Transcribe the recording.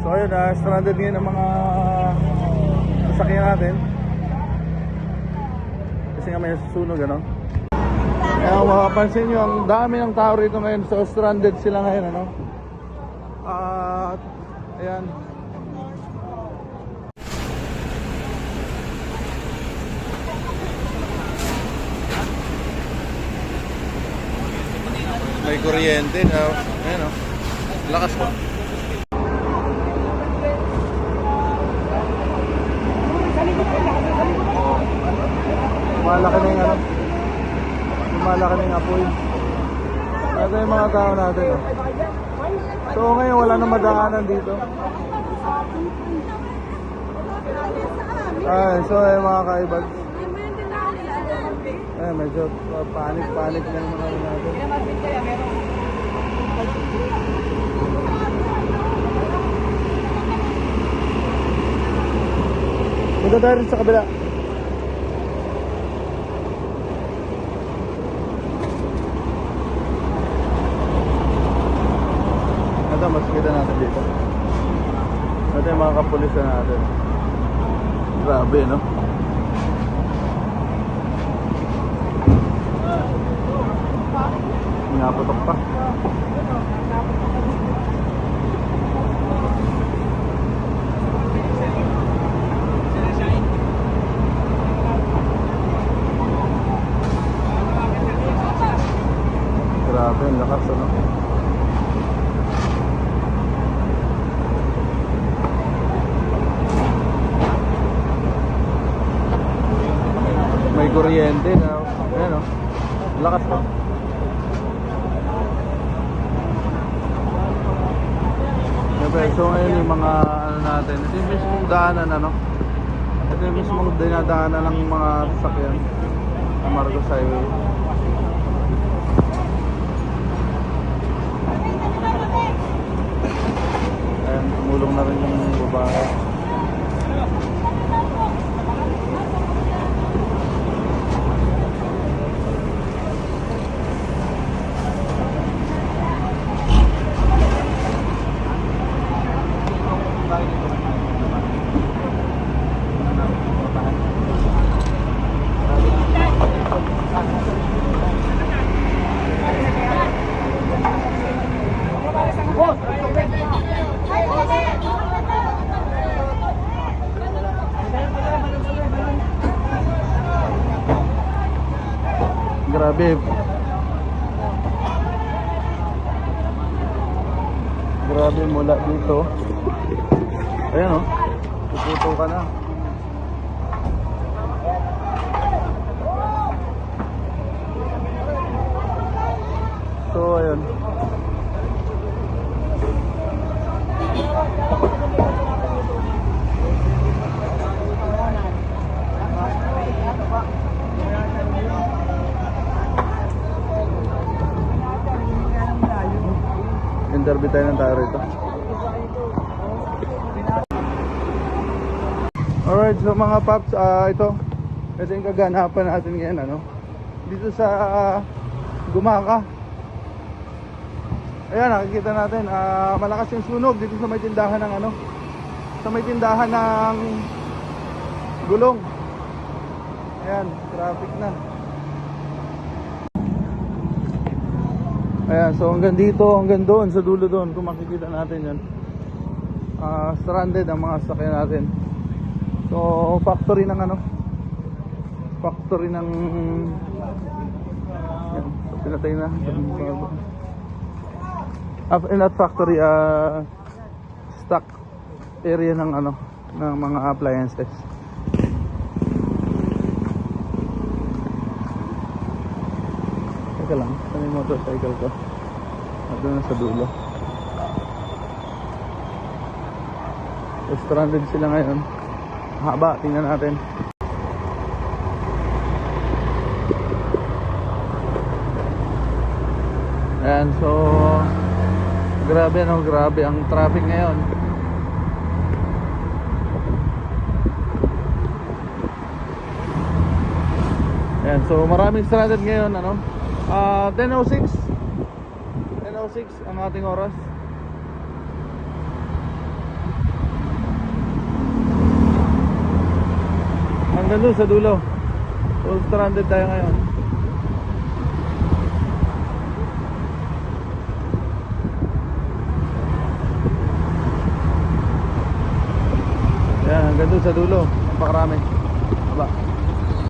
So ayun, uh, stranded ngayon ang mga sasakyan natin. Kasi nga may susunog, ano? Kaya kung makapansin nyo, ang dami ng tao rito ngayon. So stranded sila ngayon, ano? At, ayan. May kuryente na, ayan o. Lakas po. Lumalaki na yung ano. Lumalaki na yung apoy. Ito yung mga tao natin. Oh. So ngayon wala na madaanan dito. Ay, so ay mga kaibag. Eh, medyo uh, panic-panic na yung mga ano natin. Punta tayo sa kabila. Ito, mas kita natin dito. Ito mga kapulisan natin. Grabe, no? Pinapatok pa. Grabe, ang lakas, ano? May kuryente na. Ayan, oh. Lakas pa. Siyempre, so ngayon yung mga ano natin, ito yung mismong daanan ano. Ito yung mismong dinadaanan ng mga sasakyan sa Marcos Highway. Ayan, tumulong na rin yung babae. Grabe. Grabe mula dito. Ayan oh. Puputo ka na. So ayun. Interview tayo ng tao rito. Alright, so mga paps, ah, ito. Ito yung kaganapan natin ngayon, ano. Dito sa ah, Gumaka. Ayan, nakikita natin, ah, malakas yung sunog dito sa may tindahan ng ano. Sa may tindahan ng gulong. Ayan, traffic na. Ayan, so hanggang dito, hanggang doon, sa dulo doon, kung makikita natin yan. Ah, stranded ang mga sakyan natin. So, factory ng ano? Factory ng... Yan, so, pinatay na. Ah, in that factory, ah, stock area ng ano, ng mga appliances. Teka lang, saan yung motorcycle ko? Doon na sa dulo. So, stranded sila ngayon. Haba, tingnan natin. Ayan, so grabe no, grabe ang traffic ngayon. Ayan, so maraming stranded ngayon, ano? Ah, 10.06 10.06 ang ating oras Hanggang doon sa dulo. So, stranded tayo ngayon. Yan, hanggang doon sa dulo. Napakarami. Aba.